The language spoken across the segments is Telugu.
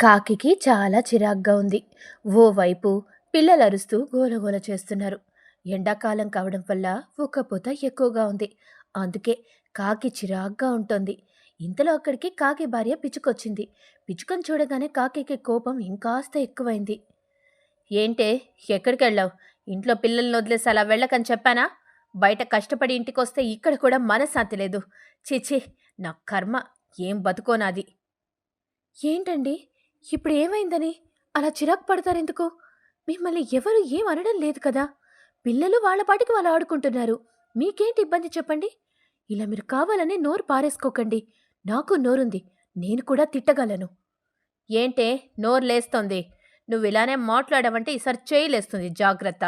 కాకికి చాలా చిరాగ్గా ఉంది. ఓవైపు పిల్లలు అరుస్తూ గోలగోల చేస్తున్నారు. ఎండాకాలం కావడం వల్ల ఉక్కపోత ఎక్కువగా ఉంది. అందుకే కాకి చిరాగ్గా ఉంటుంది. ఇంతలో అక్కడికి కాకి భార్య పిచ్చుకొచ్చింది. పిచ్చుకని చూడగానే కాకి కోపం ఇంకాస్త ఎక్కువైంది. ఏంటే ఎక్కడికి వెళ్ళావు ఇంట్లో పిల్లల్ని వదిలేసి అలా వెళ్ళకని చెప్పానా? బయట కష్టపడి ఇంటికి వస్తే ఇక్కడ కూడా మనశ్శాంతి లేదు. చిచి నా కర్మ. ఏం బతుకోనాది? ఏంటండి? ఇప్పుడు ఏమైందని అలా చిరాకు పడతారెందుకు? మిమ్మల్ని ఎవరు ఏం అనడం లేదు కదా? పిల్లలు వాళ్ళ పాటికి వాళ్ళు ఆడుకుంటున్నారు. మీకేంటి ఇబ్బంది చెప్పండి? ఇలా మీరు కావాలని నోరు పారేసుకోకండి. నాకు నోరుంది. నేను కూడా తిట్టగలను. ఏంటే? నోరు లేస్తోంది. నువ్వు ఇలానే మాట్లాడవంటే ఈసారి చేయలేస్తుంది. జాగ్రత్త.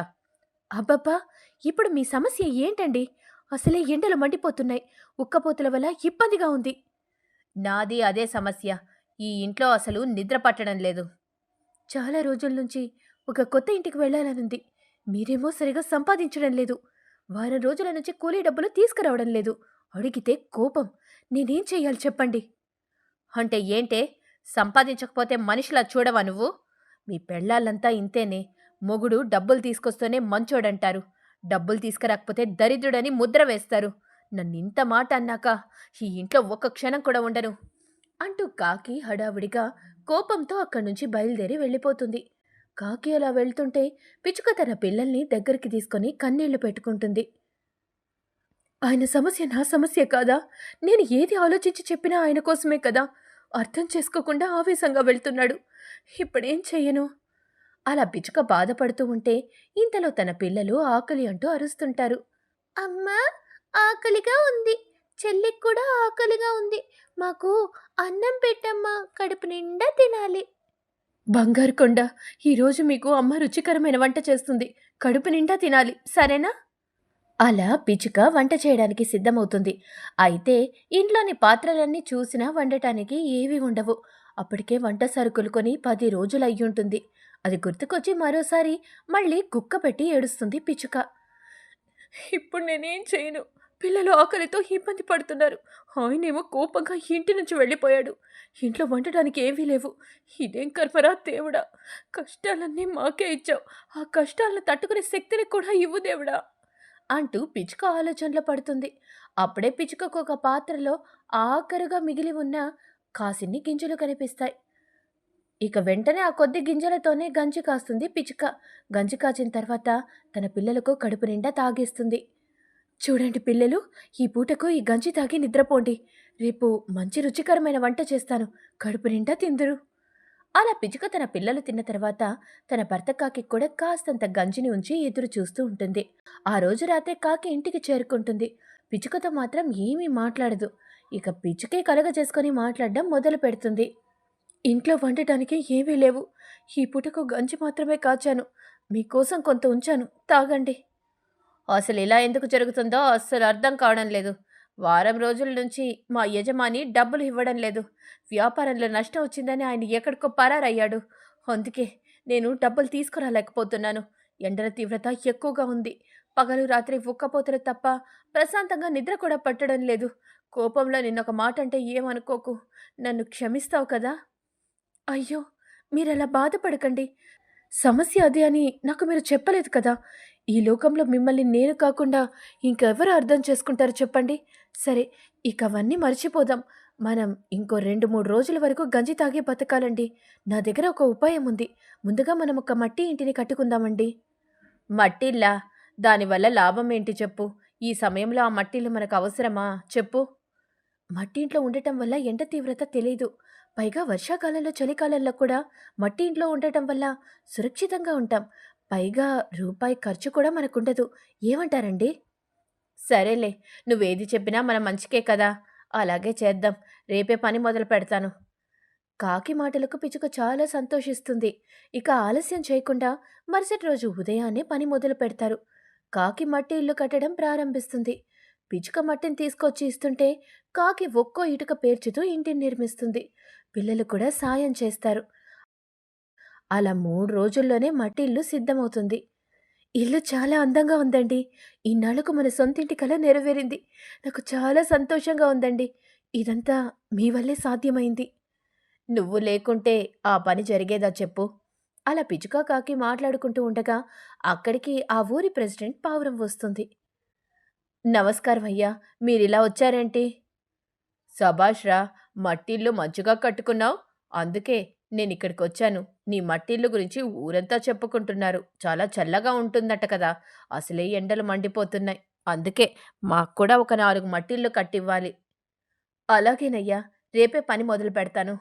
అబ్బబ్బా! ఇప్పుడు మీ సమస్య ఏంటండి? అసలే ఎండలు మండిపోతున్నాయి. ఉక్కపోతుల వల్ల ఇబ్బందిగా ఉంది. నాది అదే సమస్య. ఈ ఇంట్లో అసలు నిద్ర పట్టడం లేదు. చాలా రోజుల నుంచి ఒక కొత్త ఇంటికి వెళ్ళాలనుంది. మీరేమో సరిగా సంపాదించడం లేదు. వారం రోజుల నుంచి కూలీ డబ్బులు తీసుకురావడం లేదు. అడిగితే కోపం. నేనేం చెయ్యాలి చెప్పండి? అంటే ఏంటే? సంపాదించకపోతే మనిషిలా చూడవా నువ్వు? మీ పెళ్ళాలంతా ఇంతేనే. మొగుడు డబ్బులు తీసుకొస్తూనే మంచోడంటారు. డబ్బులు తీసుకురాకపోతే దరిద్రుడని ముద్ర వేస్తారు. నన్ను ఇంత మాట అన్నాక ఈ ఇంట్లో ఒక్క క్షణం కూడా ఉండను. అంటూ కాకి హడావుడిగా కోపంతో అక్కడి నుంచి బయలుదేరి వెళ్ళిపోతుంది. కాకి అలా వెళ్తుంటే పిచ్చుక తన పిల్లల్ని దగ్గరికి తీసుకొని కన్నీళ్ళు పెట్టుకుంటుంది. ఆయన సమస్య నా సమస్య కాదా? నేను ఏది ఆలోచించి చెప్పినా ఆయన కోసమే కదా? అర్థం చేసుకోకుండా ఆవేశంగా వెళ్తున్నాడు. ఇప్పుడేం చెయ్యను? అలా పిచ్చుక బాధపడుతూ ఉంటే ఇంతలో తన పిల్లలు ఆకలి అంటూ అరుస్తుంటారు. అమ్మా ఆకలిగా ఉంది. చెల్లికి కూడా ఆకలిగా ఉంది. మాకు అన్నం పెట్టమ్మా కడుపు నిండా తినాలి. బంగారు కొండ ఈరోజు మీకు అమ్మ రుచికరమైన వంట చేస్తుంది. కడుపు నిండా తినాలి సరేనా? అలా పిచ్చుక వంట చేయడానికి సిద్ధమవుతుంది. అయితే ఇంట్లోని పాత్రలన్నీ చూసినా వండటానికి ఏవి ఉండవు. అప్పటికే వంట సరుకులు కొని పది రోజులు అయ్యుంటుంది. అది గుర్తుకొచ్చి మరోసారి మళ్ళీ కుక్క పెట్టి ఏడుస్తుంది పిచ్చుక. ఇప్పుడు నేనేం చేయను? పిల్లలు ఆకలితో ఇబ్బంది పడుతున్నారు. ఆయనేమో కోపంగా ఇంటి నుంచి వెళ్ళిపోయాడు. ఇంట్లో వండటానికి ఏమీ లేవు. ఇదేం కర్మరా దేవుడా? కష్టాలన్నీ మాకే ఇచ్చావు. ఆ కష్టాలను తట్టుకునే శక్తిని కూడా ఇవ్వు దేవుడా? అంటూ పిచ్చుక ఆలోచనలో పడుతుంది. అప్పుడే పిచ్చుకకు ఒక పాత్రలో ఆఖరుగా మిగిలి ఉన్న కాసిన్ని గింజలు కనిపిస్తాయి. ఇక వెంటనే ఆ కొద్ది గింజలతోనే గంజి కాస్తుంది పిచ్చుక. గంజి కాచిన తర్వాత తన పిల్లలకు కడుపు నిండా తాగేస్తుంది. చూడండి పిల్లలు ఈ పూటకు ఈ గంజి తాగి నిద్రపోండి. రేపు మంచి రుచికరమైన వంట చేస్తాను. కడుపు నిండా తిందురు. అలా పిచ్చుక తన పిల్లలు తిన్న తర్వాత తన భర్త కాకి కూడా కాస్తంత గంజిని ఉంచి ఎదురు చూస్తూ ఉంటుంది. ఆ రోజు రాత్రే కాకి ఇంటికి చేరుకుంటుంది. పిచ్చుకతో మాత్రం ఏమీ మాట్లాడదు. ఇక పిచ్చుకే కలగ చేసుకొని మాట్లాడడం మొదలు పెడుతుంది. ఇంట్లో వండటానికి ఏమీ లేవు. ఈ పూటకు గంజి మాత్రమే కాచాను. మీకోసం కొంత ఉంచాను. తాగండి. అసలు ఇలా ఎందుకు జరుగుతుందో అస్సలు అర్థం కావడం లేదు. వారం రోజుల నుంచి మా యజమాని డబ్బులు ఇవ్వడం లేదు. వ్యాపారంలో నష్టం వచ్చిందని ఆయన ఎక్కడికో పరారయ్యాడు. అందుకే నేను డబ్బులు తీసుకురాలేకపోతున్నాను. ఎండల తీవ్రత ఎక్కువగా ఉంది. పగలు రాత్రి ఉక్కపోతలు తప్ప ప్రశాంతంగా నిద్ర కూడా పట్టడం లేదు. కోపంలో నిన్నొక మాట అంటే ఏమనుకోకు. నన్ను క్షమిస్తావు కదా? అయ్యో మీరలా బాధపడకండి. సమస్య అదే అని నాకు మీరు చెప్పలేదు కదా? ఈ లోకంలో మిమ్మల్ని నేను కాకుండా ఇంకెవరు అర్థం చేసుకుంటారు చెప్పండి? సరే ఇక అవన్నీ మర్చిపోదాం. మనం ఇంకో రెండు మూడు రోజుల వరకు గంజి తాగి బతకాలండి. నా దగ్గర ఒక ఉపాయం ఉంది. ముందుగా మనం ఒక మట్టి ఇంటిని కట్టుకుందామండి. మట్టిల్లా? దానివల్ల లాభం ఏంటి చెప్పు? ఈ సమయంలో ఆ మట్టిల్లు మనకు అవసరమా? చెప్పు. మట్టి ఇంట్లో ఉండటం వల్ల ఎండ తీవ్రత తెలియదు పైగా వర్షాకాలంలో చలికాలంలో కూడా మట్టి ఇంట్లో ఉండటం వల్ల సురక్షితంగా ఉంటాం. పైగా రూపాయి ఖర్చు కూడా మనకుండదు. ఏమంటారండి? సరేలే నువ్వేది చెప్పినా మన మంచికే కదా. అలాగే చేద్దాం. రేపే పని మొదలు పెడతాను. కాకి మాటలకు పిచ్చుక చాలా సంతోషిస్తుంది. ఇక ఆలస్యం చేయకుండా మరుసటి రోజు ఉదయాన్నే పని మొదలు పెడతారు. కాకి మట్టి ఇల్లు కట్టడం ప్రారంభిస్తుంది. పిచ్చుక మట్టిని తీసుకొచ్చి ఇస్తుంటే కాకి ఒక్కో ఇటుక పేర్చుతూ ఇంటిని నిర్మిస్తుంది. పిల్లలు కూడా సాయం చేస్తారు. అలా మూడు రోజుల్లోనే మట్టి ఇల్లు సిద్ధమవుతుంది. ఇల్లు చాలా అందంగా ఉందండి. ఇన్నాళ్ళకు మన సొంతింటి కల నెరవేరింది. నాకు చాలా సంతోషంగా ఉందండి. ఇదంతా మీ వల్లే సాధ్యమైంది. నువ్వు లేకుంటే ఆ పని జరిగేదా చెప్పు. అలా పిచుకా కాకి మాట్లాడుకుంటూ ఉండగా అక్కడికి ఆ ఊరి ప్రెసిడెంట్ పావురం వస్తుంది. నమస్కారం అయ్యా మీరిలా వచ్చారేంటి? సభాష్ రా మట్టిల్లు మంచిగా కట్టుకున్నావు? అందుకే నేను ఇక్కడికి వచ్చాను నీ మట్టిల్లు గురించి ఊరంతా చెప్పుకుంటున్నారు. చాలా చల్లగా ఉంటుందట కదా. అసలే ఎండలు మండిపోతున్నాయి. అందుకే మాకు కూడా ఒక నాలుగు మట్టిల్లు కట్టివ్వాలి. అలాగేనయ్యా. రేపే పని మొదలు పెడతాను.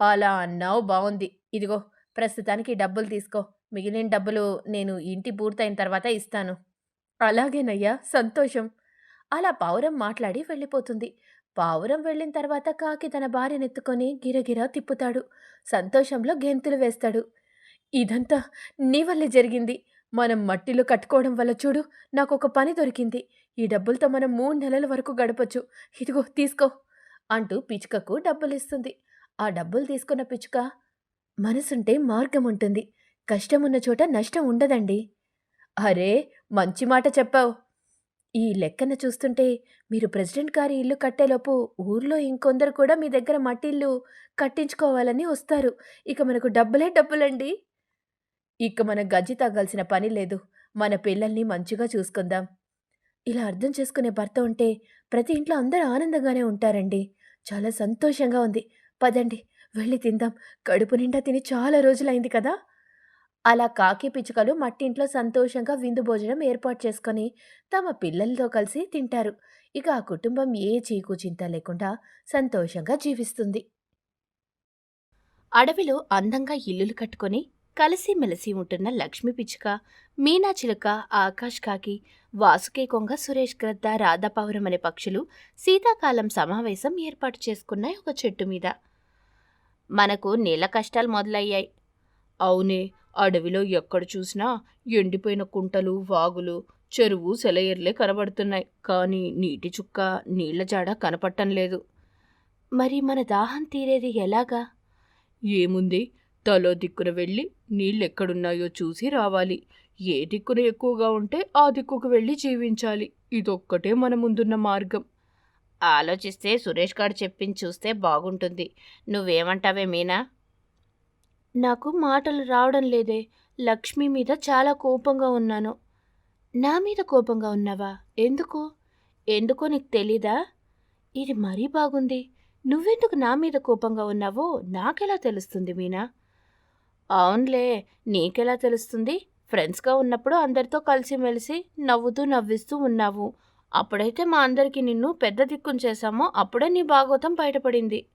అలా అన్నావు బాగుంది ఇదిగో ప్రస్తుతానికి డబ్బులు తీసుకో. మిగిలిన డబ్బులు నేను ఇంటి పూర్తయిన తర్వాత ఇస్తాను. అలాగేనయ్యా. సంతోషం. అలా పావురం మాట్లాడి వెళ్ళిపోతుంది. పావురం వెళ్ళిన తర్వాత కాకి తన భార్యనెత్తుకొని గిరగిరా తిప్పుతాడు. సంతోషంలో గెంతులు వేస్తాడు. ఇదంతా నీ వల్లే జరిగింది. మనం మట్టిలో కట్టుకోవడం వల్ల చూడు నాకు ఒక పని దొరికింది. ఈ డబ్బులతో మనం మూడు నెలల వరకు గడపచ్చు. ఇదిగో తీసుకో అంటూ పిచ్చుకకు డబ్బులు ఇస్తుంది ఆ డబ్బులు తీసుకున్న పిచ్చుక మనసుంటే మార్గం ఉంటుంది కష్టం ఉన్న చోట నష్టం ఉండదండి. అరే మంచి మాట చెప్పావు. ఈ లెక్కన చూస్తుంటే మీరు ప్రెసిడెంట్ గారి ఇల్లు కట్టేలోపు ఊర్లో ఇంకొందరు కూడా మీ దగ్గర మట్టిల్లు కట్టించుకోవాలని వస్తారు. ఇక మనకు డబ్బులే డబ్బులండి. ఇక మన గజ్జి తగ్గాల్సిన పని లేదు. మన పిల్లల్ని మంచిగా చూసుకుందాం. ఇలా అర్థం చేసుకునే భర్త ఉంటే ప్రతి ఇంట్లో అందరూ ఆనందంగానే ఉంటారండి. చాలా సంతోషంగా ఉంది. పదండి వెళ్ళి తిందాం. కడుపు నిండా తిని చాలా రోజులైంది కదా. అలా కాకి పిచ్చుకలు మట్టింట్లో సంతోషంగా విందు భోజనం ఏర్పాటు చేసుకొని తమ పిల్లలతో కలిసి తింటారు. ఇక ఆ కుటుంబం ఏ చీకు చింత లేకుండా సంతోషంగా జీవిస్తుంది. అడవిలో అందంగా ఇల్లులు కట్టుకొని కలిసిమెలిసి ఉంటున్న లక్ష్మీ పిచ్చుక మీనా చిలుక ఆకాష్ కాకి వాసుకే కొంగ సురేష్ గ్రద్ద రాధాపౌరం అనే పక్షులు శీతాకాలం సమావేశం ఏర్పాటు చేసుకున్నాయి ఒక చెట్టు మీద. మనకు నీళ్ళ కష్టాలు మొదలయ్యాయి. అవునే అడవిలో ఎక్కడ చూసినా ఎండిపోయిన కుంటలు వాగులు చెరువు సెలయర్లే కనబడుతున్నాయి. కానీ నీటి చుక్క నీళ్ళ జాడ కనపట్టం లేదు. మరి మన దాహం తీరేది ఎలాగా? ఏముంది? తలో దిక్కున వెళ్ళి నీళ్ళెక్కడున్నాయో చూసి రావాలి. ఏ దిక్కున ఎక్కువగా ఉంటే ఆ దిక్కుకు వెళ్ళి జీవించాలి. ఇదొక్కటే మన ముందున్న మార్గం. ఆలోచిస్తే సురేష్ గారు చెప్పింది చూస్తే బాగుంటుంది. నువ్వేమంటావే మీనా? నాకు మాటలు రావడం లేదే. లక్ష్మి మీద చాలా కోపంగా ఉన్నాను. నా మీద కోపంగా ఉన్నావా? ఎందుకు? ఎందుకో నీకు తెలీదా? ఇది మరీ బాగుంది. నువ్వెందుకు నా మీద కోపంగా ఉన్నావో నాకెలా తెలుస్తుంది మీనా? అవునులే నీకెలా తెలుస్తుంది? ఫ్రెండ్స్గా ఉన్నప్పుడు అందరితో కలిసిమెలిసి నవ్వుతూ నవ్విస్తూ ఉన్నావు. అప్పుడైతే మా అందరికీ నిన్ను పెద్ద దిక్కును చేశామో అప్పుడే నీ భాగవతం బయటపడింది.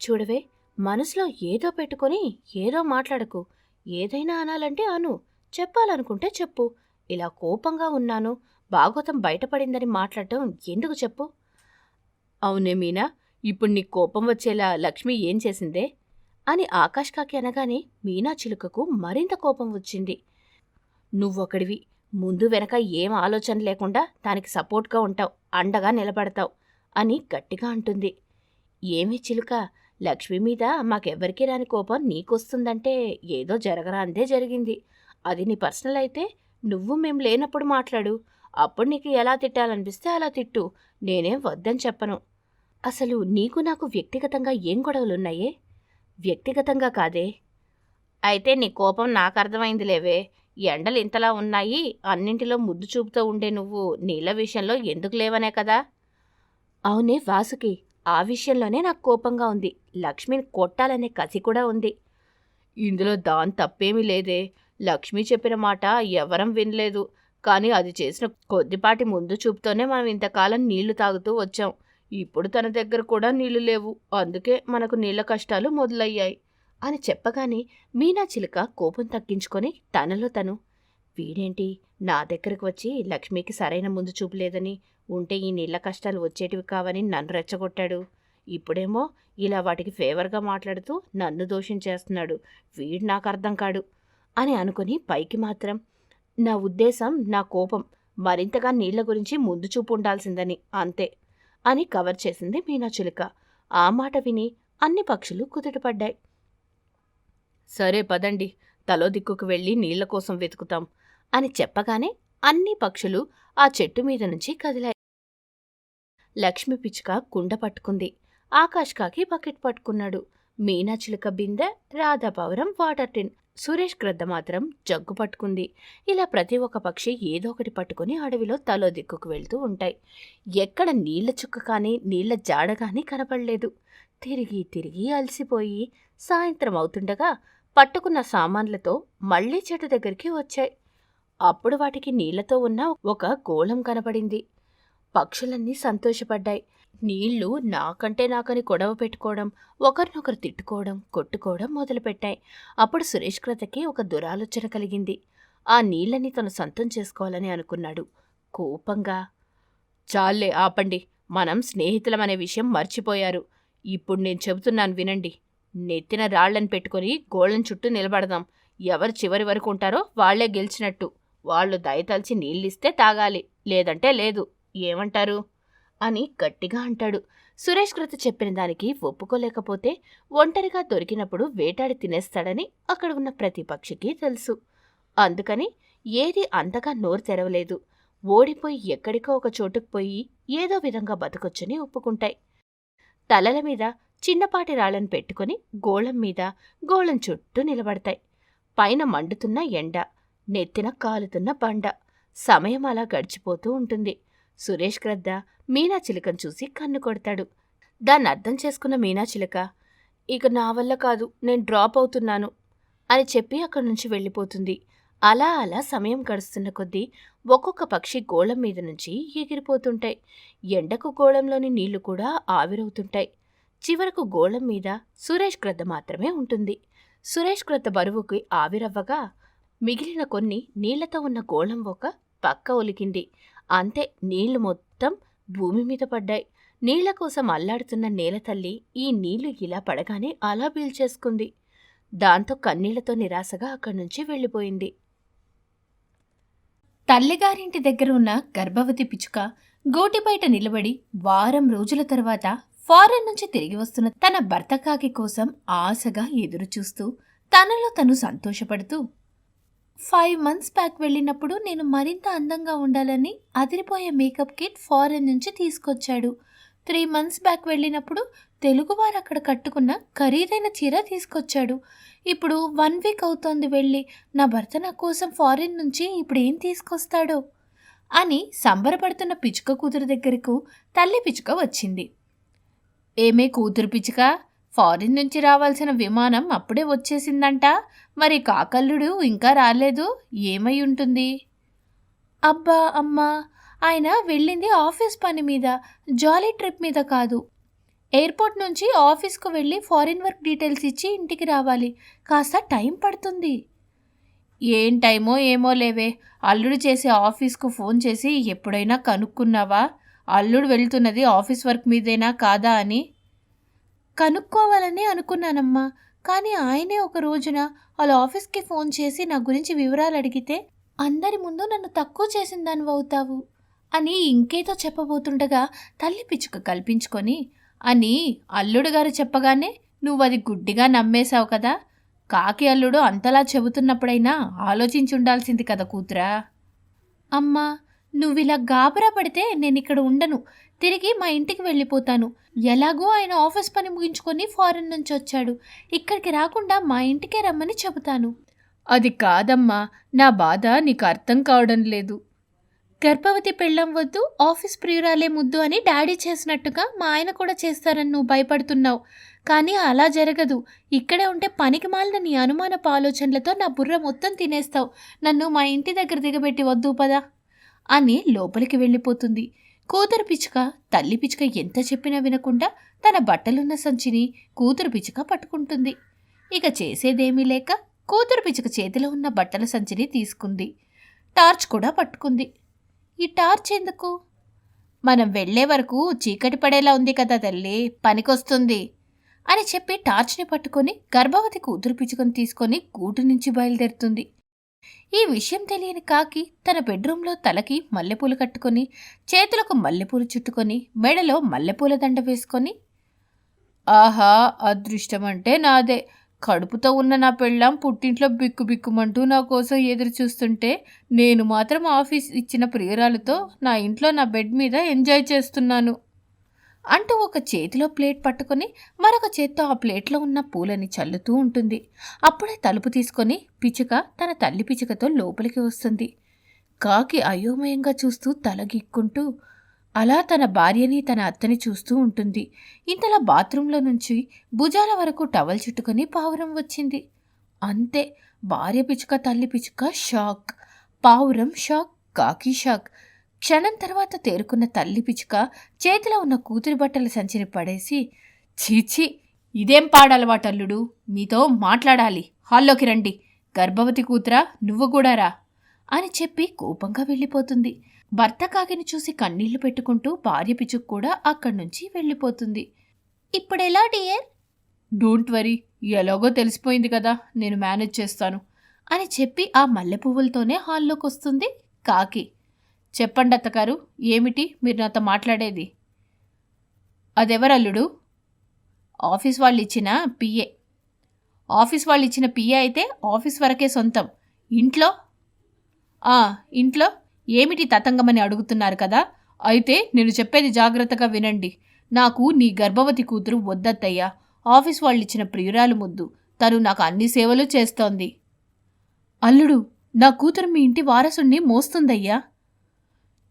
చూడవే మనసులో ఏదో పెట్టుకొని ఏదో మాట్లాడకు. ఏదైనా అనాలంటే అను. చెప్పాలనుకుంటే చెప్పు. ఇలా కోపంగా ఉన్నాను. భాగవతం బయటపడిందని మాట్లాడటం ఎందుకు చెప్పు? అవునే మీనా ఇప్పుడు నీ కోపం వచ్చేలా లక్ష్మి ఏం చేసిందే? అని ఆకాష్ కాకి అనగానే మీనా చిలుకకు మరింత కోపం వచ్చింది. నువ్వొకడివి. ముందు వెనక ఏం ఆలోచన లేకుండా దానికి సపోర్ట్గా ఉంటావు. అండగా నిలబడతావు అని గట్టిగా అంటుంది. ఏమి చిలుక? లక్ష్మి మీద మాకెవ్వరికీ రాని కోపం నీకొస్తుందంటే ఏదో జరగరాందే జరిగింది. అది నీ పర్సనల్ అయితే నువ్వు మేము లేనప్పుడు మాట్లాడు. అప్పుడు నీకు ఎలా తిట్టాలనిపిస్తే అలా తిట్టు. నేనేం వద్దని చెప్పను. అసలు నీకు నాకు వ్యక్తిగతంగా ఏం గొడవలున్నాయే? వ్యక్తిగతంగా కాదే. అయితే నీ కోపం నాకు అర్థమైంది లేవే. ఎండలు ఇంతలా ఉన్నాయి. అన్నింటిలో ముద్దు చూపుతూ ఉండే నువ్వు నీళ్ళ విషయంలో ఎందుకు లేవనే కదా? అవునే వాసుకి. ఆ విషయంలోనే నాకు కోపంగా ఉంది. లక్ష్మిని కొట్టాలనే కసి కూడా ఉంది. ఇందులో దాని తప్పేమీ లేదే. లక్ష్మి చెప్పిన మాట ఎవరం వినలేదు. కానీ అది చేసిన కొద్దిపాటి ముందు చూపుతోనే మనం ఇంతకాలం నీళ్ళు తాగుతూ వచ్చాం. ఇప్పుడు తన దగ్గర కూడా నీళ్ళు లేవు. అందుకే మనకు నీళ్ళ కష్టాలు మొదలయ్యాయి. అని చెప్పగానే మీనా చిలుక కోపం తగ్గించుకొని తనలో తను వీడేంటి? నా దగ్గరకు వచ్చి లక్ష్మికి సరైన ముందు చూపు లేదని ఉంటే ఈ నీళ్ళ కష్టాలు వచ్చేటివి కావని నన్ను రెచ్చగొట్టాడు. ఇప్పుడేమో ఇలా వాటికి ఫేవర్గా మాట్లాడుతూ నన్ను దోషించేస్తున్నాడు. వీడు నాకు అర్థం కాడు అని అనుకుని పైకి మాత్రం నా ఉద్దేశం నా కోపం మరింతగా నీళ్ళ గురించి ముందు చూపు ఉండాల్సిందని అంతే అని కవర్ చేసింది మీనాచిలుక ఆ మాట విని అన్ని పక్షులు కుదుటపడ్డాయి. సరే పదండి తలో దిక్కుకు వెళ్ళి నీళ్ళ కోసం వెతుకుతాం అని చెప్పగానే అన్ని పక్షులు ఆ చెట్టు మీద నుంచి కదిలాయి. లక్ష్మి పిచ్చుక కుండ పట్టుకుంది. ఆకాష్ కాకి బకెట్ పట్టుకున్నాడు. మీనాచిలుక బిందె రాధాపావురం వాటర్ టిన్. సురేష్ గ్రద్ద మాత్రం జగ్గు పట్టుకుంది. ఇలా ప్రతి ఒక్క పక్షి ఏదో ఒకటి పట్టుకుని అడవిలో తలో దిక్కుకు వెళ్తూ ఉంటాయి. ఎక్కడ నీళ్ళ చుక్క కానీ నీళ్ళ జాడ కానీ కనపడలేదు. తిరిగి తిరిగి అలసిపోయి సాయంత్రం అవుతుండగా పట్టుకున్న సామాన్లతో మళ్ళీ చెట్టు దగ్గరికి వచ్చాయి. అప్పుడు వాటికి నీళ్ళతో ఉన్న ఒక గోళం కనపడింది. పక్షులన్నీ సంతోషపడ్డాయి. నీళ్ళు నాకంటే నాకని గొడవ పెట్టుకోవడం ఒకరినొకరు తిట్టుకోవడం కొట్టుకోవడం మొదలుపెట్టాయి. అప్పుడు సురేష్ క్రతకి ఒక దురాలోచన కలిగింది. ఆ నీళ్ళని తను సొంతం చేసుకోవాలని అనుకున్నాడు. కోపంగా చాలే ఆపండి. మనం స్నేహితులమనే విషయం మర్చిపోయారు. ఇప్పుడు నేను చెబుతున్నాను వినండి. నెత్తిన రాళ్ళను పెట్టుకొని గోళ్ళని చుట్టూ నిలబడదాం. ఎవరు చివరి వరకు ఉంటారో వాళ్ళే గెలిచినట్టు. వాళ్ళు దయతలిచి నీళ్ళిస్తే తాగాలి. లేదంటే లేదు. ఏమంటారు? అని గట్టిగా అంటాడు. సురేష్ కృత చెప్పిన దానికి ఒప్పుకోలేకపోతే ఒంటరిగా దొరికినప్పుడు వేటాడి తినేస్తాడని అక్కడ ఉన్న ప్రతి పక్షికి తెలుసు. అందుకని ఏది అంతగా నోరు తెరవలేదు. ఓడిపోయి ఎక్కడికో ఒక చోటుకు పోయి ఏదో విధంగా బతకొచ్చని ఒప్పుకుంటాయి. తలల మీద చిన్నపాటి రాళ్ళను పెట్టుకుని గోళం మీద గోళం చుట్టూ నిలబడతాయి. పైన మండుతున్న ఎండ నెత్తిన కాలుతున్న బండ. సమయం అలా గడిచిపోతూ ఉంటుంది. సురేష్ గ్రద్ద మీనాచిలకను చూసి కన్ను కొడతాడు. దాన్ని అర్థం చేసుకున్న మీనాచిలక ఇక నా వల్ల కాదు నేను డ్రాప్ అవుతున్నాను అని చెప్పి అక్కడి నుంచి వెళ్ళిపోతుంది. అలా అలా సమయం గడుస్తున్న కొద్దీ ఒక్కొక్క పక్షి గోళం మీద నుంచి ఎగిరిపోతుంటాయి. ఎండకు గోళంలోని నీళ్ళు కూడా ఆవిరవుతుంటాయి. చివరకు గోళం మీద సురేష్ గ్రద్ద మాత్రమే ఉంటుంది. సురేష్ గ్రద్ద బరువుకి ఆవిరవ్వగా మిగిలిన కొన్ని నీళ్ళతో ఉన్న గోళం ఒక పక్క ఒలికింది అంతే నీళ్ళు మొత్తం భూమి మీద పడ్డాయి. నీళ్ళ కోసం అల్లాడుతున్న నేల తల్లి ఈ నీళ్ళు ఇలా పడగానే అలా పీల్చేసుకుంది. దాంతో కన్నీళ్ళతో నిరాశగా అక్కడి నుంచి వెళ్ళిపోయింది. తల్లిగారింటి దగ్గర ఉన్న గర్భవతి పిచ్చుక గోటి బయట నిలబడి వారం రోజుల తర్వాత ఫారెన్ నుంచి తిరిగి వస్తున్న తన భర్త కాకి కోసం ఆశగా ఎదురుచూస్తూ తనలో తను సంతోషపడుతూ ఫైవ్ మంత్స్ బ్యాక్ వెళ్ళినప్పుడు నేను మరింత అందంగా ఉండాలని అదిరిపోయే మేకప్ కిట్ ఫారెన్ నుంచి తీసుకొచ్చాడు. త్రీ మంత్స్ బ్యాక్ వెళ్ళినప్పుడు తెలుగువారు అక్కడ కట్టుకున్న ఖరీదైన చీర తీసుకొచ్చాడు. ఇప్పుడు వన్ వీక్ అవుతోంది వెళ్ళి నా భర్త నా కోసం ఫారిన్ నుంచి ఇప్పుడు ఏం తీసుకొస్తాడో? అని సంబరపడుతున్న పిచ్చుక కూతురు దగ్గరకు తల్లి పిచ్చుక వచ్చింది. ఏమే కూతురు పిచ్చుక? ఫారిన్ నుంచి రావాల్సిన విమానం అప్పుడే వచ్చేసిందంట. మరి కాకల్లుడు ఇంకా రాలేదు. ఏమై ఉంటుంది? అబ్బా అమ్మా! ఆయన వెళ్ళింది ఆఫీస్ పని మీద జాలీ ట్రిప్ మీద కాదు. ఎయిర్పోర్ట్ నుంచి ఆఫీస్కు వెళ్ళి ఫారిన్ వర్క్ డీటెయిల్స్ ఇచ్చి ఇంటికి రావాలి. కాస్త టైం పడుతుంది. ఏం టైమో ఏమో లేవే. అల్లుడు చేసే ఆఫీస్కు ఫోన్ చేసి ఎప్పుడైనా కనుక్కున్నావా? అల్లుడు వెళ్తున్నది ఆఫీస్ వర్క్ మీదేనా కాదా అని. కనుక్కోవాలని అనుకున్నానమ్మా. కానీ ఆయనే ఒక రోజున వాళ్ళ ఆఫీస్కి ఫోన్ చేసి నా గురించి వివరాలు అడిగితే అందరి ముందు నన్ను తక్కువ చేసిన దానివి అవుతావు అని ఇంకేదో చెప్పబోతుండగా తల్లి పిచ్చుక కల్పించుకొని అని అల్లుడు గారు చెప్పగానే నువ్వు అది గుడ్డిగా నమ్మేశావు కదా. కాకి అల్లుడు అంతలా చెబుతున్నప్పుడైనా ఆలోచించి ఉండాల్సింది కదా కూతురా. అమ్మా నువ్విలా గాబరా పడితే నేను ఇక్కడ ఉండను. తిరిగి మా ఇంటికి వెళ్ళిపోతాను. ఎలాగో ఆయన ఆఫీస్ పని ముగించుకొని ఫారెన్ నుంచి వచ్చాడు. ఇక్కడికి రాకుండా మా ఇంటికే రమ్మని చెబుతాను. అది కాదమ్మా. నా బాధ నీకు అర్థం కావడం లేదు. గర్భవతి పెళ్ళం వద్దు ఆఫీస్ ప్రియురాలే ముద్దు అని డాడీ చేసినట్టుగా మా ఆయన కూడా చేస్తారని నువ్వు భయపడుతున్నావు. కానీ అలా జరగదు. ఇక్కడే ఉంటే పనికి మాలిన నీ అనుమానపు ఆలోచనలతో నా బుర్ర మొత్తం తినేస్తావు. నన్ను మా ఇంటి దగ్గర దిగబెట్టి వద్దు పదా. అని లోపలికి వెళ్ళిపోతుంది. కూతురు పిచ్చుక తల్లి పిచ్చుక ఎంత చెప్పినా వినకుండా తన బట్టలున్న సంచిని కూతురు పిచ్చుక పట్టుకుంటుంది. ఇక చేసేదేమీ లేక కూతురు పిచ్చుక చేతిలో ఉన్న బట్టల సంచిని తీసుకుంది. టార్చ్ కూడా పట్టుకుంది. ఈ టార్చ్ ఎందుకు? మనం వెళ్ళే వరకు చీకటి పడేలా ఉంది కదా తల్లి పనికొస్తుంది అని చెప్పి టార్చ్ని పట్టుకొని గర్భవతి కూతురు పిచ్చుకొని తీసుకొని గూటు నుంచి బయలుదేరుతుంది. ఈ విషయం తెలియని కాకి తన బెడ్రూంలో తలకి మల్లెపూలు కట్టుకొని చేతులకు మల్లెపూలు చుట్టుకొని మెడలో మల్లెపూల దండ వేసుకొని ఆహా అదృష్టం అంటే నాదే. కడుపుతో ఉన్న నా పెళ్ళాం పుట్టింట్లో బిక్కు బిక్కుమంటూ నా కోసం ఎదురు చూస్తుంటే నేను మాత్రం ఆఫీస్ ఇచ్చిన ప్రియురాలతో నా ఇంట్లో నా బెడ్ మీద ఎంజాయ్ చేస్తున్నాను. అంటూ ఒక చేతిలో ప్లేట్ పట్టుకొని మరొక చేత్తో ఆ ప్లేట్లో ఉన్న పూలని చల్లుతూ ఉంటుంది. అప్పుడే తలుపు తీసుకొని పిచ్చుక తన తల్లి పిచ్చుకతో లోపలికి వస్తుంది. కాకి అయోమయంగా చూస్తూ తలగిక్కుంటూ అలా తన భార్యని తన అత్తని చూస్తూ ఉంటుంది. ఇంతలా బాత్రూంలో నుంచి భుజాల వరకు టవల్ చుట్టుకొని పావురం వచ్చింది. అంతే భార్య పిచ్చుక తల్లి పిచ్చుక షాక్. పావురం షాక్ కాకి షాక్. క్షణం తర్వాత తేరుకున్న తల్లి పిచ్చుక చేతిలో ఉన్న కూతురి బట్టల సంచిని పడేసి చీచి ఇదేం పాడలవాటల్లుడు? మీతో మాట్లాడాలి. హాల్లోకి రండి. గర్భవతి కూతురా నువ్వు కూడా రా అని చెప్పి కోపంగా వెళ్ళిపోతుంది. భర్త కాకిని చూసి కన్నీళ్ళు పెట్టుకుంటూ భార్య పిచ్చుకు కూడా అక్కడి నుంచి వెళ్ళిపోతుంది. ఇప్పుడెలా డియర్? Don't worry. ఎలాగో తెలిసిపోయింది కదా. నేను మేనేజ్ చేస్తాను అని చెప్పి ఆ మల్లె పువ్వులతోనే హాల్లోకి వస్తుంది కాకి. చెప్పండి అత్తగారు ఏమిటి మీరు నాతో మాట్లాడేది? అదెవరల్లుడు? ఆఫీస్ వాళ్ళు ఇచ్చిన పిఏ. ఆఫీస్ వాళ్ళు ఇచ్చిన పిఏ అయితే ఆఫీస్ వరకే సొంతం. ఇంట్లో? ఇంట్లో? ఏమిటి తతంగమని అడుగుతున్నారు కదా? అయితే నేను చెప్పేది జాగ్రత్తగా వినండి. నాకు నీ గర్భవతి కూతురు వద్దత్తయ్యా. ఆఫీస్ వాళ్ళు ఇచ్చిన ప్రియురాలు ముద్దు. తను నాకు అన్ని సేవలు చేస్తోంది. అల్లుడు నా కూతురు మీ ఇంటి వారసుణ్ణి మోస్తుందయ్యా?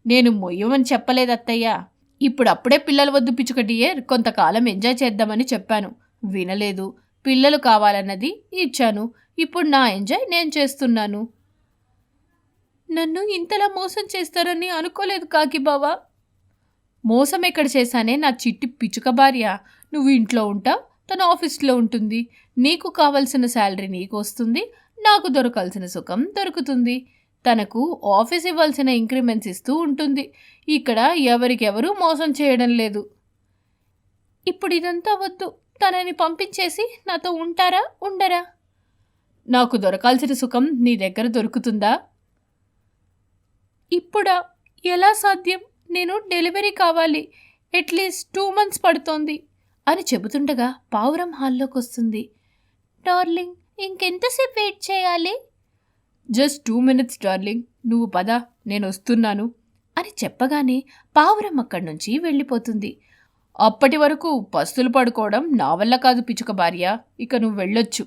నేను మొయ్యమని చెప్పలేదత్తయ్యా. అత్తయ్య ఇప్పుడప్పుడే పిల్లల వద్దు పిచ్చుకటియే కొంతకాలం ఎంజాయ్ చేద్దామని చెప్పాను. వినలేదు. పిల్లలు కావాలన్నది ఇచ్చాను. ఇప్పుడు నా ఎంజాయ్ నేను చేస్తున్నాను. నన్ను ఇంతలా మోసం చేస్తారని అనుకోలేదు కాకి బావా. మోసం ఎక్కడ చేశానే నా చిట్టి పిచ్చుక భార్య. నువ్వు ఇంట్లో ఉంటావు తన ఆఫీస్లో ఉంటుంది. నీకు కావలసిన శాలరీ నీకు వస్తుంది నాకు దొరకాల్సిన సుఖం దొరుకుతుంది. తనకు ఆఫీస్ ఇవ్వాల్సిన ఇంక్రిమెంట్స్ ఇస్తూ ఉంటుంది. ఇక్కడ ఎవరికెవరూ మోసం చేయడం లేదు. ఇప్పుడు ఇదంతా వద్దు. తనని పంపించేసి నాతో ఉంటారా ఉండరా? నాకు దొరకాల్సిన సుఖం నీ దగ్గర దొరుకుతుందా? ఇప్పుడా? ఎలా సాధ్యం? నేను డెలివరీ కావాలి. అట్లీస్ట్ టూ మంత్స్ పడుతోంది అని చెబుతుండగా పావురం హాల్లోకి వస్తుంది డార్లింగ్ ఇంకెంతసేపు వెయిట్ చేయాలి? Just two minutes darling. నువ్వు పద నేను వస్తున్నాను అని చెప్పగానే పావురం అక్కడి నుంచి వెళ్ళిపోతుంది. అప్పటి వరకు పస్తులు పడుకోవడం నా వల్ల కాదు పిచుక భార్య. ఇక నువ్వు వెళ్ళొచ్చు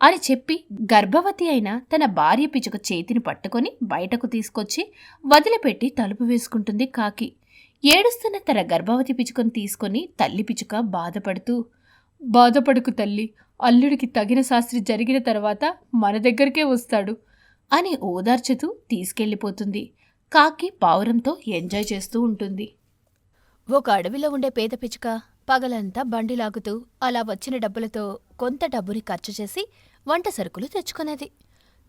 అని చెప్పి గర్భవతి అయిన తన భార్య పిచుక చేతిని పట్టుకొని బయటకు తీసుకొచ్చి వదిలిపెట్టి తలుపు వేసుకుంటుంది కాకి. ఏడుస్తున్న తన గర్భవతి పిచుకను తీసుకొని తల్లి పిచుక బాధపడుతూ బాధపడుకు తల్లి అల్లుడికి తగిన శాస్త్రి జరిగిన తర్వాత మన దగ్గరికే వస్తాడు. అని ఓదార్చుతూ తీసుకెళ్ళిపోతుంది. కాకి పావురంతో ఎంజాయ్ చేస్తూ ఉంటుంది. ఒక అడవిలో ఉండే పేద పిచ్చుక పగలంతా బండి లాగుతూ అలా వచ్చిన డబ్బులతో కొంత డబ్బుని ఖర్చు చేసి వంట సరుకులు తెచ్చుకునేది.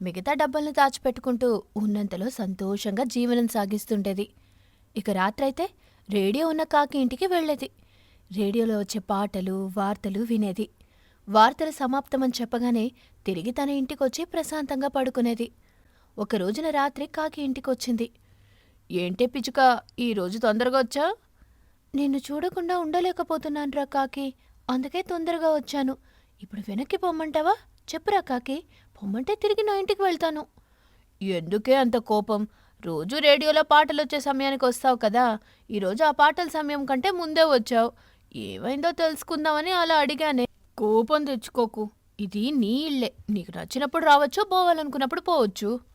మిగతా డబ్బులను దాచిపెట్టుకుంటూ ఉన్నంతలో సంతోషంగా జీవనం సాగిస్తుండేది. ఇక రాత్రైతే రేడియో ఉన్న కాకి ఇంటికి వెళ్ళేది. రేడియోలో వచ్చే పాటలు వార్తలు వినేది. వార్తలు సమాప్తమని చెప్పగానే తిరిగి తన ఇంటికొచ్చి ప్రశాంతంగా పడుకునేది. ఒక రోజున రాత్రి కాకి ఇంటికొచ్చింది. ఏంటే పిచుక ఈరోజు తొందరగా వచ్చా? నిన్ను చూడకుండా ఉండలేకపోతున్నానురా కాకి. అందుకే తొందరగా వచ్చాను. ఇప్పుడు వెనక్కి పొమ్మంటావా? చెప్పురా కాకి. పొమ్మంటే తిరిగి నా ఇంటికి వెళ్తాను. ఎందుకే అంత కోపం? రోజు రేడియోలో పాటలు వచ్చే సమయానికి వస్తావు కదా ఈరోజు ఆ పాటల సమయం కంటే ముందే వచ్చావు. ఏమైందో తెలుసుకుందామని అలా అడిగానే. కోపం తెచ్చుకోకు. ఇది నీ ఇల్లే. నీకు నచ్చినప్పుడు రావచ్చు పోవాలనుకున్నప్పుడు పోవచ్చు.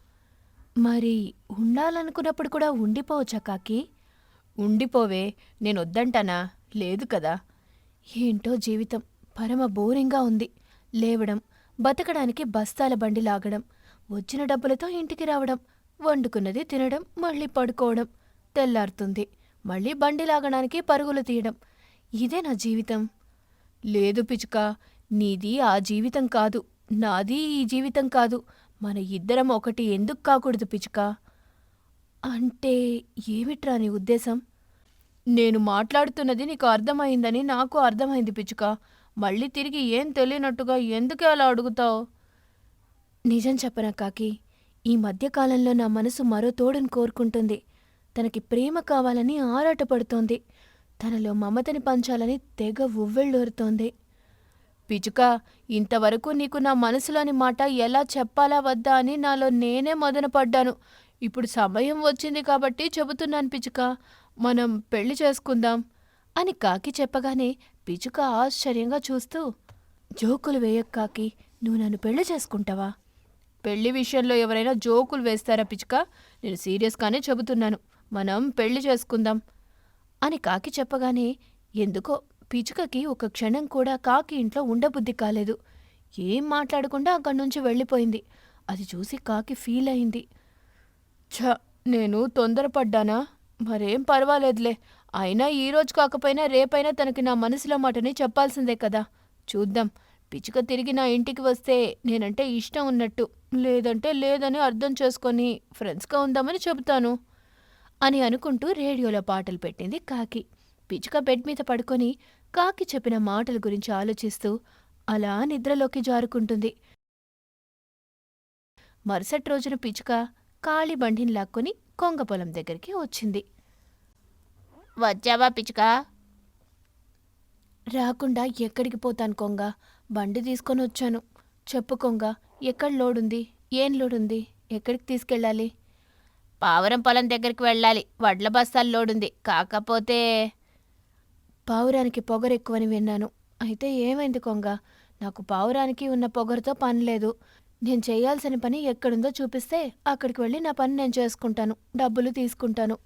మరి ఉండాలనుకున్నప్పుడు కూడా ఉండిపోవచ్చా కాకి? ఉండిపోవే నేను వద్దంటానా లేదు కదా. ఏంటో జీవితం పరమ బోరింగ్గా ఉంది. లేవడం బతకడానికి బస్తాల బండి లాగడం వచ్చిన డబ్బులతో ఇంటికి రావడం వండుకున్నది తినడం మళ్ళీ పడుకోవడం తెల్లారుతుంది. మళ్ళీ బండి లాగడానికి పరుగులు తీయడం. ఇదే నా జీవితం. లేదు పిచుక నీది ఆ జీవితం కాదు. నాది ఈ జీవితం కాదు. మన ఇద్దరం ఒకటి ఎందుకు కాకూడదు పిచుక అంటే ఏమిట్రా నీ ఉద్దేశం? నేను మాట్లాడుతున్నది నీకు అర్థమైందని నాకు అర్థమైంది పిచుక మళ్ళీ తిరిగి ఏం తెలియనట్టుగా ఎందుకు అలా అడుగుతావు? నిజం చెప్పనా కాకి. ఈ మధ్యకాలంలో నా మనసు మరో తోడును కోరుకుంటుంది. తనకి ప్రేమ కావాలని ఆరాటపడుతోంది. తనలో మమతని పంచాలని తెగ ఉవ్వెళ్ళూరుతోంది. పిచుక ఇంతవరకు నీకు నా మనసులోని మాట ఎలా చెప్పాలా వద్దా అని నాలో నేనే మదనపడ్డాను ఇప్పుడు సమయం వచ్చింది కాబట్టి చెబుతున్నాను పిచుక. మనం పెళ్ళి చేసుకుందాం అని కాకి చెప్పగానే పిచుక ఆశ్చర్యంగా చూస్తూ జోకులు వేయక్ కాకి నువ్వు నన్ను పెళ్ళి చేసుకుంటావా? పెళ్ళి విషయంలో ఎవరైనా జోకులు వేస్తారా పిచుక? నేను సీరియస్గానే చెబుతున్నాను. మనం పెళ్ళి చేసుకుందాం. అని కాకి చెప్పగానే ఎందుకో? పిచుకకి ఒక క్షణం కూడా కాకి ఇంట్లో ఉండబుద్ధి కాలేదు. ఏం మాట్లాడకుండా అక్కడి నుంచి వెళ్ళిపోయింది. అది చూసి కాకి ఫీల్ అయింది. ఛ నేను తొందరపడ్డానా? మరేం పర్వాలేదులే. అయినా ఈ రోజు కాకపోయినా రేపైనా తనకి నా మనసులో మాటని చెప్పాల్సిందే కదా. చూద్దాం. పిచ్చుక తిరిగి నా ఇంటికి వస్తే నేనంటే ఇష్టం ఉన్నట్టు. లేదంటే లేదని అర్థం చేసుకొని ఫ్రెండ్స్గా ఉందామని చెబుతాను. అని అనుకుంటూ రేడియోలో పాటలు పెట్టింది కాకి. పిచ్చుక బెడ్ మీద పడుకొని కాకి చెప్పిన మాటల గురించి ఆలోచిస్తూ అలా నిద్రలోకి జారుకుంటుంది. మరుసటి రోజున పిచ్చుక కాళీ బండిని లాక్కొని కొంగ పొలం దగ్గరికి వచ్చింది. వచ్చావా పిచ్చుక? రాకుండా ఎక్కడికి పోతాను కొంగ? బండి తీసుకొని వచ్చాను. చెప్పు కొంగ ఎక్కడ లోడుంది? ఏం లోడుంది? ఎక్కడికి తీసుకెళ్ళాలి? పావురం పొలం దగ్గరికి వెళ్ళాలి. వడ్ల బస్తాలు లోడుంది. కాకపోతే పావురానికి పొగరు ఎక్కువని విన్నాను. అయితే ఏమైంది కొంగ? నాకు పావురానికి ఉన్న పొగరుతో పని లేదు. నేను చేయాల్సిన పని ఎక్కడుందో చూపిస్తే అక్కడికి వెళ్ళి నా పని నేను చేసుకుంటాను. డబ్బులు తీసుకుంటాను.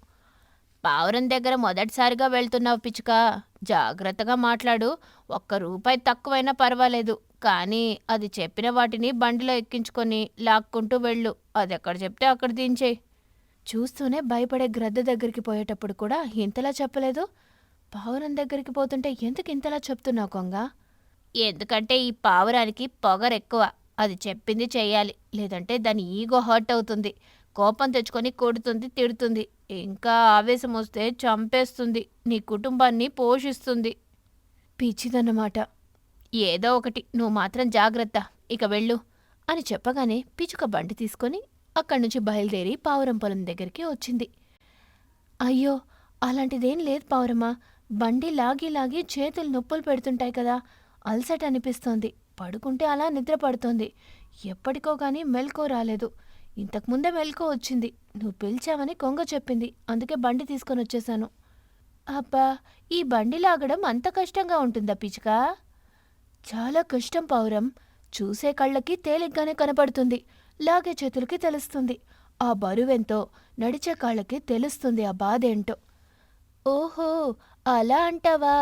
పావురం దగ్గర మొదటిసారిగా వెళ్తున్నావు పిచ్చుక. జాగ్రత్తగా మాట్లాడు. ఒక్క రూపాయి తక్కువైనా పర్వాలేదు. కానీ అది చెప్పిన వాటిని బండిలో ఎక్కించుకొని లాక్కుంటూ వెళ్ళు. అది ఎక్కడ చెప్తే అక్కడ దించేయి. చూస్తూనే భయపడే గ్రద్ద దగ్గరికి పోయేటప్పుడు కూడా ఇంతలా చెప్పలేదు? పావురం దగ్గరికి పోతుంటే ఎందుకు ఇంతలా చెప్తున్నావు కొంగ? ఎందుకంటే ఈ పావురానికి పొగరెక్కువ అది చెప్పింది చెయ్యాలి. లేదంటే దాని ఈగో హర్ట్ అవుతుంది. కోపం తెచ్చుకొని కొడుతుంది తిడుతుంది. ఇంకా ఆవేశం వస్తే చంపేస్తుంది. నీ కుటుంబాన్ని పోషిస్తుంది. పిచ్చిదన్నమాట. ఏదో ఒకటి. నువ్వు మాత్రం జాగ్రత్త. ఇక వెళ్ళు. అని చెప్పగానే పిచుక బండి తీసుకొని అక్కడి నుంచి బయలుదేరి పావురం పొలం దగ్గరికి వచ్చింది. అయ్యో అలాంటిదేం లేదు పావురమ్మా. బండి లాగి లాగి చేతులు నొప్పులు పెడుతుంటాయి కదా. అలసట అనిపిస్తోంది. పడుకుంటే అలా నిద్ర పడుతోంది. ఎప్పటికో కానీ మెల్కో రాలేదు. ఇంతకుముందే మెల్కో వచ్చింది. నువ్వు పిలిచావని కొంగ చెప్పింది. అందుకే బండి తీసుకొని వచ్చేశాను అబ్బా ఈ బండి లాగడం అంత కష్టంగా ఉంటుందా పిచుకా చాలా కష్టం పావురం. చూసే కళ్ళకి తేలిగ్గానే కనపడుతుంది. లాగే చేతులకి తెలుస్తుంది. ఆ బరువెంతో నడిచే కాళ్ళకి తెలుస్తుంది ఆ బాధేంటో. ఓహో అలా అంటావా?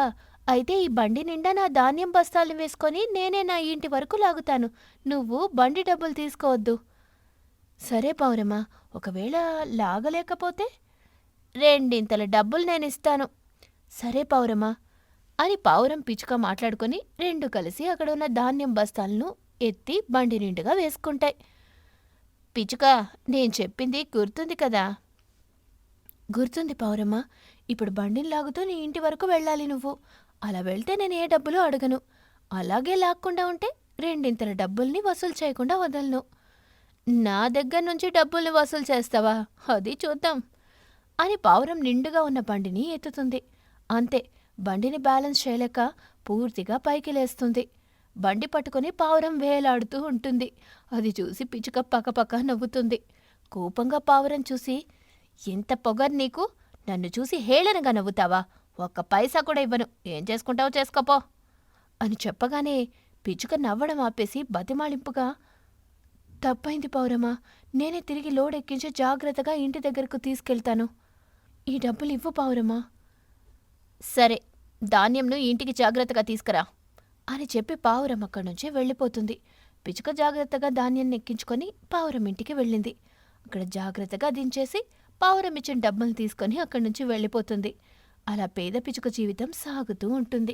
అయితే ఈ బండి నిండా నా ధాన్యం బస్తాలు వేసుకొని నేనే నా ఇంటి వరకు లాగుతాను. నువ్వు బండి డబ్బులు తీసుకోవద్దు. సరే పౌరమ్మ ఒకవేళ లాగలేకపోతే? రెండింతల డబ్బులు నేను ఇస్తాను సరే పౌరమ్మ అని పావురం పిచ్చుక మాట్లాడుకొని రెండు కలిసి అక్కడ ఉన్న ధాన్యం బస్తాలను ఎత్తి బండి నిండుగా వేసుకుంటాయి. పిచ్చుక నేను చెప్పింది గుర్తుంది కదా? గుర్తుంది పౌరమ్మ ఇప్పుడు బండిని లాగుతూ నీ ఇంటి వరకు వెళ్ళాలి నువ్వు. అలా వెళ్తే నేను ఏ డబ్బులు అడగను. అలాగే లాక్కుండా ఉంటే రెండింతల డబ్బుల్ని వసూలు చేయకుండా వదలను. నా దగ్గర నుంచి డబ్బుల్ని వసూలు చేస్తావా? అది చూద్దాం. అని పావురం నిండుగా ఉన్న బండిని ఎత్తుతుంది. అంతే బండిని బ్యాలెన్స్ చేయలేక పూర్తిగా పైకి లేస్తుంది. బండి పట్టుకొని పావురం వేలాడుతూ ఉంటుంది. అది చూసి పిచ్చుక పక్కపక్క నవ్వుతుంది. కోపంగా పావురం చూసి ఎంత పొగర్ నీకు? నన్ను చూసి హేళనగా నవ్వుతావా? ఒక్క పైసా కూడా ఇవ్వను. ఏం చేసుకుంటావో చేసుకోపో. అని చెప్పగానే పిచ్చుక నవ్వడం ఆపేసి బతిమాలింపుగా తప్పైంది పౌరమా నేనే తిరిగి లోడ్ ఎక్కించి జాగ్రత్తగా ఇంటి దగ్గరకు తీసుకెళ్తాను. ఈ డబ్బులు ఇవ్వు పౌరమా. సరే ధాన్యంను ఇంటికి జాగ్రత్తగా తీసుకురా అని చెప్పి పావురం అక్కడి నుంచి వెళ్ళిపోతుంది. పిచ్చుక జాగ్రత్తగా ధాన్యాన్ని ఎక్కించుకొని పావురం ఇంటికి వెళ్ళింది. అక్కడ జాగ్రత్తగా దించేసి పావురం ఇచ్చిన డబ్బులు తీసుకొని అక్కడి నుంచి వెళ్ళిపోతుంది. అలా పేద పిచ్చుక జీవితం సాగుతూ ఉంటుంది.